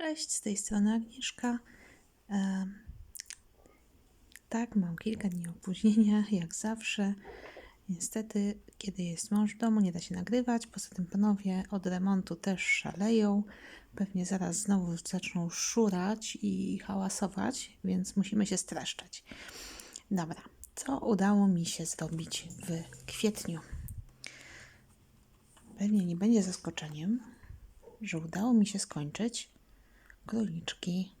Cześć, z tej strony Agnieszka. Tak, mam kilka dni opóźnienia, jak zawsze. Niestety, kiedy jest mąż w domu, nie da się nagrywać. Poza tym panowie od remontu też szaleją. Pewnie zaraz znowu zaczną szurać i hałasować, więc musimy się streszczać. Dobra, co udało mi się zrobić w kwietniu? Pewnie nie będzie zaskoczeniem, że udało mi się skończyć króliczki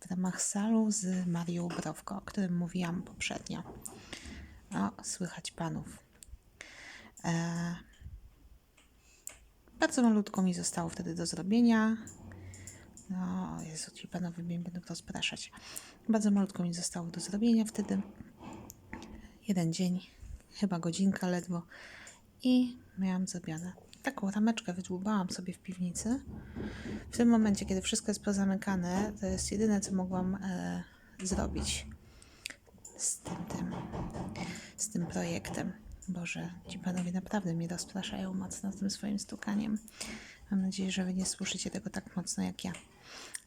w ramach salu z Marią Browko, o którym mówiłam poprzednio. O, słychać panów. E, bardzo malutko mi zostało wtedy do zrobienia. No, Jezu, ci panowie mnie będą rozpraszać. Bardzo malutko mi zostało do zrobienia wtedy. Jeden dzień, chyba godzinka ledwo. I miałam zrobione. Taką rameczkę wydłubałam sobie w piwnicy. W tym momencie, kiedy wszystko jest pozamykane, to jest jedyne, co mogłam e, zrobić z tym, tym, z tym projektem. Boże, ci panowie naprawdę mnie rozpraszają mocno tym swoim stukaniem. Mam nadzieję, że wy nie słyszycie tego tak mocno jak ja.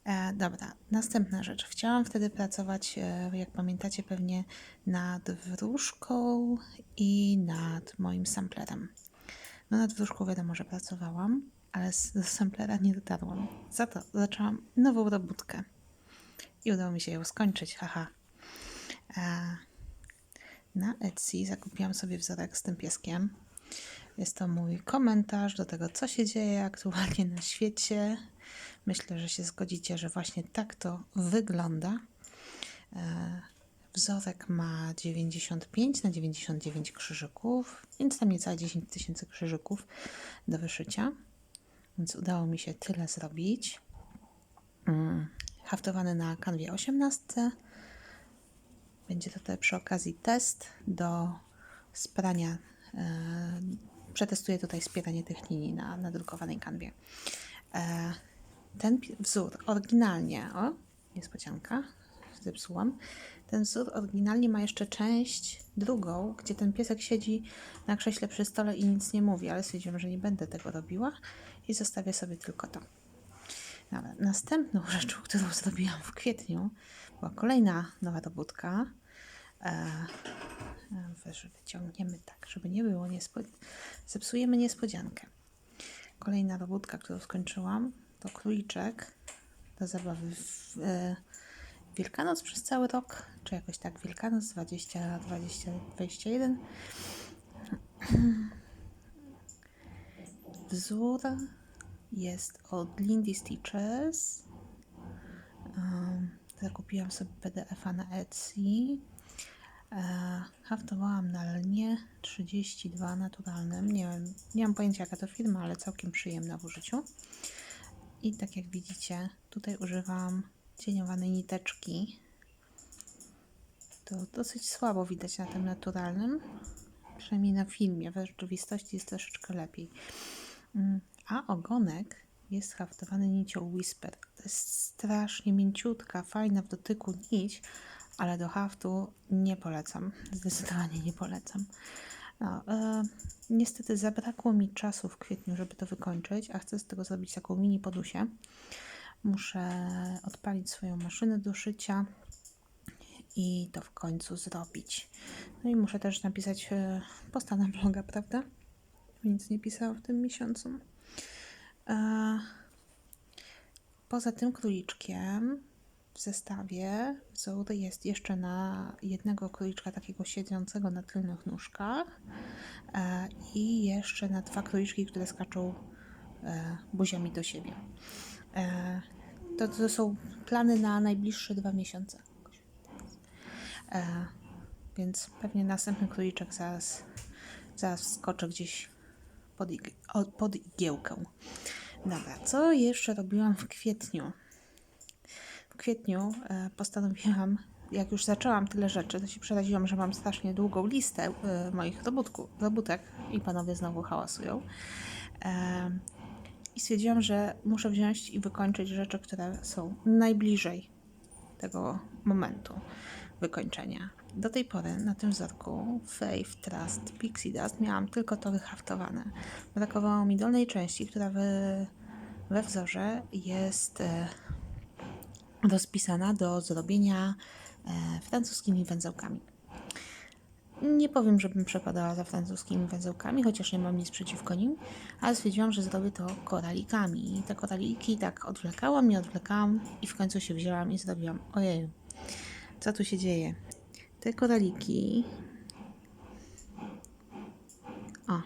E, dobra, następna rzecz. Chciałam wtedy pracować, e, jak pamiętacie, pewnie nad wróżką i nad moim samplerem. No nad wróżką wiadomo, że pracowałam, ale do samplera nie dotarłam. Za to zaczęłam nową robótkę. I udało mi się ją skończyć, haha. E, na Etsy zakupiłam sobie wzorek z tym pieskiem. Jest to mój komentarz do tego, co się dzieje aktualnie na świecie. Myślę, że się zgodzicie, że właśnie tak to wygląda. Wzorek ma 95 na 99 krzyżyków, więc tam niecałe 10 tysięcy krzyżyków do wyszycia. Więc udało mi się tyle zrobić. Mm, Haftowany na kanwie 18. Będzie tutaj przy okazji test do sprania. E, przetestuję tutaj spieranie tych linii na nadrukowanej kanwie. E, ten wzór oryginalnie, o, niespodzianka, zepsułam. Ten wzór oryginalnie ma jeszcze część drugą, gdzie ten piesek siedzi na krześle przy stole i nic nie mówi, ale stwierdziłam, że nie będę tego robiła i zostawię sobie tylko to. Dobra, następną rzeczą, którą zrobiłam w kwietniu, była kolejna nowa robótka. E, e, weź, wyciągniemy tak, żeby nie było niespodzianki. Zepsujemy niespodziankę. Kolejna robótka, którą skończyłam, to króliczek do zabawy w e, Wielkanoc przez cały rok, czy jakoś tak Wielkanoc 20, 20, 21. Wzór jest od Lindy Stitches. Zakupiłam sobie PDF-a na Etsy. E, haftowałam na lnie 32 naturalnym. Nie wiem, nie mam pojęcia jaka to firma, ale całkiem przyjemna w użyciu. I tak jak widzicie, tutaj używam cieniowanej niteczki. To dosyć słabo widać na tym naturalnym. Przynajmniej na filmie. W rzeczywistości jest troszeczkę lepiej. Mm, A ogonek jest haftowany nicią Whisper. To jest strasznie mięciutka, fajna w dotyku nić, ale do haftu nie polecam. Zdecydowanie nie polecam. No, e, niestety zabrakło mi czasu w kwietniu, żeby to wykończyć, a chcę z tego zrobić taką mini podusię. Muszę odpalić swoją maszynę do szycia i to w końcu zrobić. No i muszę też napisać e, posta na bloga, prawda? Nic nie pisałam w tym miesiącu. E, Poza tym króliczkiem w zestawie wzór jest jeszcze na jednego króliczka takiego siedzącego na tylnych nóżkach e, i jeszcze na dwa króliczki, które skaczą buziami do siebie. E, to, to są plany na najbliższe dwa miesiące. E, więc pewnie następny króliczek zaraz, zaraz skoczę gdzieś pod, ig- pod igiełkę. Dobra, co jeszcze robiłam w kwietniu? W kwietniu e, postanowiłam, jak już zaczęłam tyle rzeczy, to się przeraziłam, że mam strasznie długą listę moich robótku, robótek i panowie znowu hałasują. I stwierdziłam, że muszę wziąć i wykończyć rzeczy, które są najbliżej tego momentu wykończenia. Do tej pory na tym wzorku Faith, Trust, Pixie Dust miałam tylko tory haftowane. Brakowało mi dolnej części, która we wzorze jest e, rozpisana do zrobienia e, francuskimi węzełkami. Nie powiem, żebym przepadała za francuskimi węzełkami, chociaż nie mam nic przeciwko nim, ale stwierdziłam, że zrobię to koralikami. I te koraliki tak odwlekałam, nie odwlekałam i w końcu się wzięłam i zrobiłam. Ojej, co tu się dzieje? Te koraliki. O,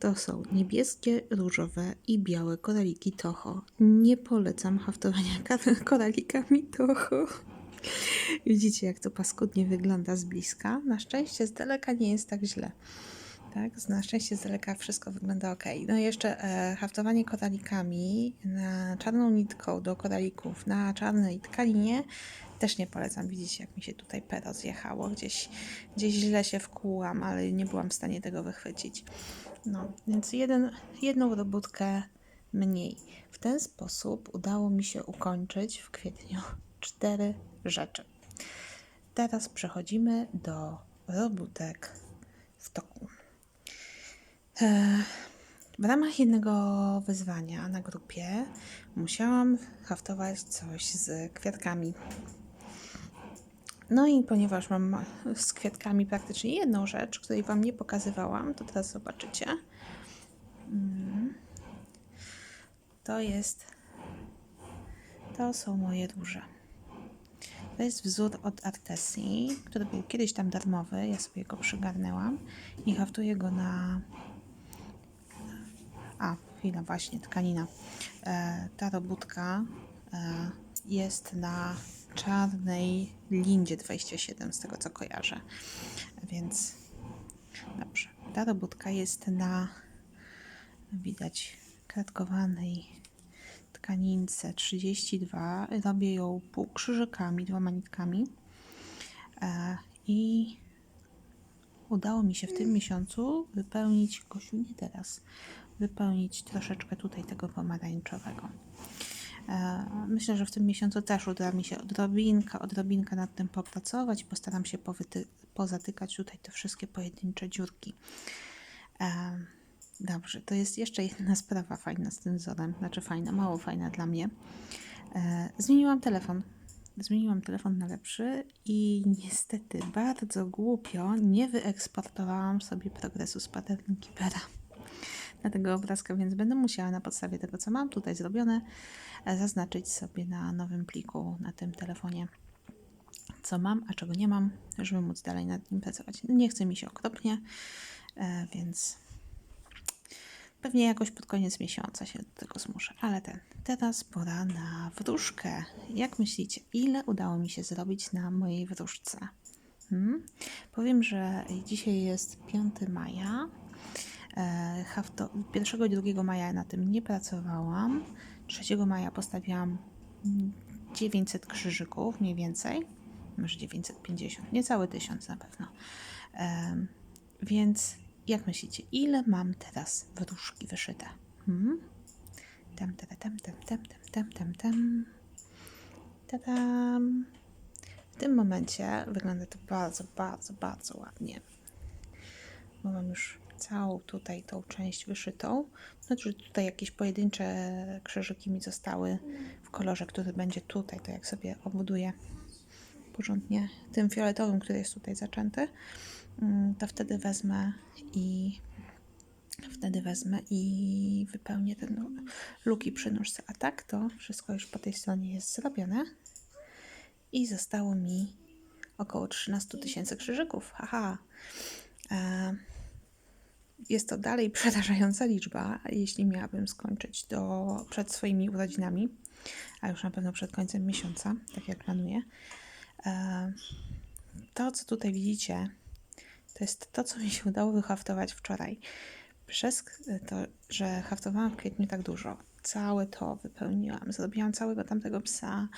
to są niebieskie, różowe i białe koraliki Toho. Nie polecam haftowania ka- koralikami Toho. Widzicie, jak to paskudnie wygląda z bliska. Na szczęście z daleka nie jest tak źle. Tak, na szczęście z daleka wszystko wygląda ok. No i jeszcze e, haftowanie koralikami na czarną nitką do koralików na czarnej tkaninie też nie polecam. Widzicie, jak mi się tutaj pero zjechało. Gdzieś, gdzieś źle się wkłułam, ale nie byłam w stanie tego wychwycić. No, więc jeden, jedną robótkę mniej. W ten sposób udało mi się ukończyć w kwietniu cztery rzeczy. Teraz przechodzimy do robótek w toku. E, W ramach jednego wyzwania na grupie musiałam haftować coś z kwiatkami. No i ponieważ mam z kwiatkami praktycznie jedną rzecz, której Wam nie pokazywałam, to teraz zobaczycie. Mm. To jest. To są moje róże. To jest wzór od Artesii, który był kiedyś tam darmowy. Ja sobie go przygarnęłam i haftuję go na. A, chwila, właśnie, tkanina. E, ta robótka e, jest na czarnej lindzie 27, z tego co kojarzę. Więc dobrze. Ta robótka jest na widać kratkowanej tkanince 32. Robię ją półkrzyżykami, dwoma nitkami. E, I udało mi się w tym miesiącu wypełnić, Gosiu, nie teraz, wypełnić troszeczkę tutaj tego pomarańczowego. E, Myślę, że w tym miesiącu też uda mi się odrobinka, odrobinkę nad tym popracować. Postaram się powyty, pozatykać tutaj te wszystkie pojedyncze dziurki. Dobrze, to jest jeszcze jedna sprawa fajna z tym wzorem, znaczy fajna, mało fajna dla mnie. E, zmieniłam telefon. Zmieniłam telefon na lepszy i niestety bardzo głupio nie wyeksportowałam sobie progresu z pattern keepera na tego obrazka, więc będę musiała na podstawie tego, co mam tutaj zrobione, e, zaznaczyć sobie na nowym pliku na tym telefonie, co mam, a czego nie mam, żeby móc dalej nad nim pracować. Nie chce mi się okropnie, e, więc pewnie jakoś pod koniec miesiąca się do tego zmuszę. Ale ten, teraz pora na wróżkę. Jak myślicie, ile udało mi się zrobić na mojej wróżce? Hmm? Powiem, że dzisiaj jest 5 maja. E, hafto, 1 i 2 maja na tym nie pracowałam. 3 maja postawiłam mm, 900 krzyżyków mniej więcej. Może 950, niecały tysiąc na pewno. Em, więc jak myślicie, ile mam teraz wróżki wyszyte? Hmm? Tam, tam, tam, tam, tam, tam, tam, tam. Tadam. W tym momencie wygląda to bardzo, bardzo, bardzo ładnie. Bo mam już całą tutaj tą część wyszytą. Znaczy tutaj jakieś pojedyncze krzyżyki mi zostały w kolorze, który będzie tutaj, to jak sobie obuduję porządnie tym fioletowym, który jest tutaj zaczęty, to wtedy wezmę i wtedy wezmę i wypełnię te luki przy nóżce. A tak to wszystko już po tej stronie jest zrobione i zostało mi około 13 tysięcy krzyżyków. Haha. E, jest to dalej przerażająca liczba, jeśli miałabym skończyć do, przed swoimi urodzinami, a już na pewno przed końcem miesiąca, tak jak planuję. E, To, co tutaj widzicie, to jest to, co mi się udało wyhaftować wczoraj. Przez to, że haftowałam w kwietniu tak dużo, całe to wypełniłam. Zrobiłam całego tamtego psa,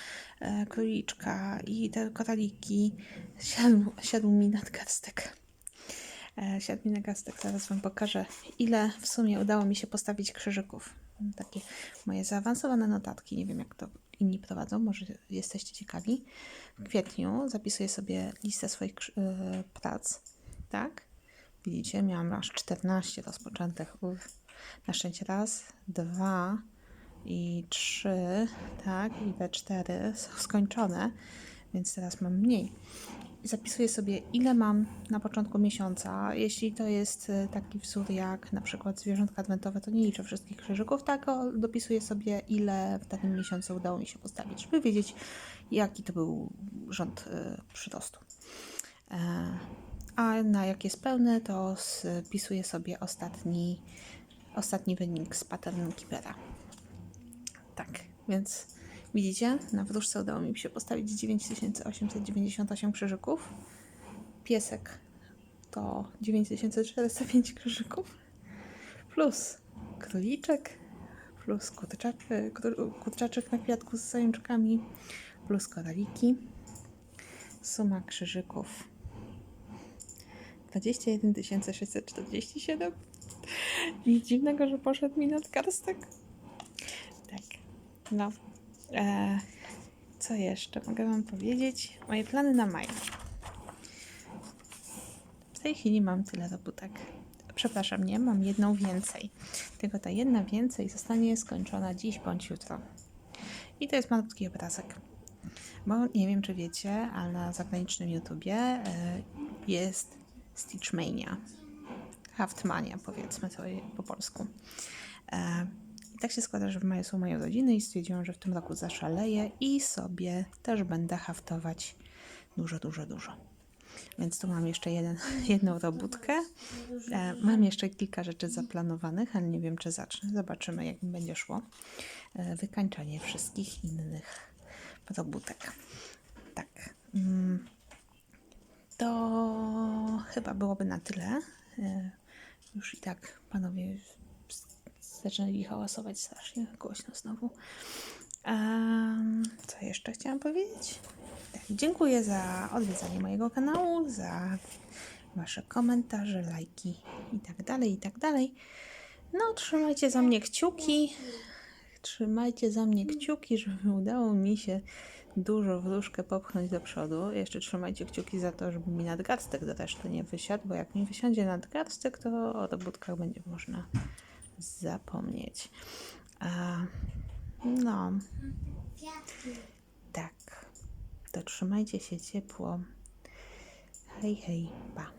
e, króliczka i te koraliki. Siadł, siadł mi nadgarstek. E, siadł mi nadgarstek. Zaraz Wam pokażę, ile w sumie udało mi się postawić krzyżyków. Takie moje zaawansowane notatki. Nie wiem, jak to inni prowadzą. Może jesteście ciekawi. W kwietniu zapisuję sobie listę swoich e, prac. Tak? Widzicie, miałam aż 14 rozpoczętych. Uff. Na szczęście raz, dwa, i 3, tak, i B4 są skończone, więc teraz mam mniej. Zapisuję sobie, ile mam na początku miesiąca. Jeśli to jest e, taki wzór jak na przykład zwierzątka adwentowe, to nie liczę wszystkich krzyżyków, tak, dopisuję sobie, ile w danym miesiącu udało mi się postawić, żeby wiedzieć, jaki to był rząd e, przyrostu. E, A na jak jest pełny, to spisuję sobie ostatni, ostatni wynik z pattern keepera. Tak, więc widzicie, na wróżce udało mi się postawić 9898 krzyżyków. Piesek to 9405 krzyżyków. Plus króliczek, plus kurczaczek, kurczaczek na kwiatku z zajączkami, plus koraliki. Suma krzyżyków 21 647. Nic dziwnego, że poszedł mi nadgarstek. Tak. No. E, co jeszcze mogę Wam powiedzieć? Moje plany na maj. W tej chwili mam tyle robótek. Przepraszam, nie, mam jedną więcej. Tylko ta jedna więcej zostanie skończona dziś bądź jutro. I to jest malutki obrazek. Bo nie wiem, czy wiecie, ale na zagranicznym YouTubie e, jest Stitchmania. Haftmania, powiedzmy to po polsku. E, I tak się składa, że w maju są moje urodziny i stwierdziłam, że w tym roku zaszaleję i sobie też będę haftować dużo, dużo, dużo. Więc tu mam jeszcze jeden, jedną robótkę. E, mam jeszcze kilka rzeczy zaplanowanych, ale nie wiem, czy zacznę. Zobaczymy, jak mi będzie szło. E, wykańczanie wszystkich innych robótek. Tak. Mm, to chyba byłoby na tyle. E, Już i tak panowie zaczęli hałasować strasznie głośno znowu. Co jeszcze chciałam powiedzieć? Tak, dziękuję za odwiedzanie mojego kanału, za wasze komentarze, lajki i tak dalej, i tak dalej. No, trzymajcie za mnie kciuki. Trzymajcie za mnie kciuki, żeby udało mi się dużo wróżkę popchnąć do przodu. Jeszcze trzymajcie kciuki za to, żeby mi nadgarstek do reszty nie wysiadł, bo jak mi wysiądzie nadgarstek, to o robótkach będzie można zapomnieć. A, no, tak. To trzymajcie się ciepło. Hej, hej, pa.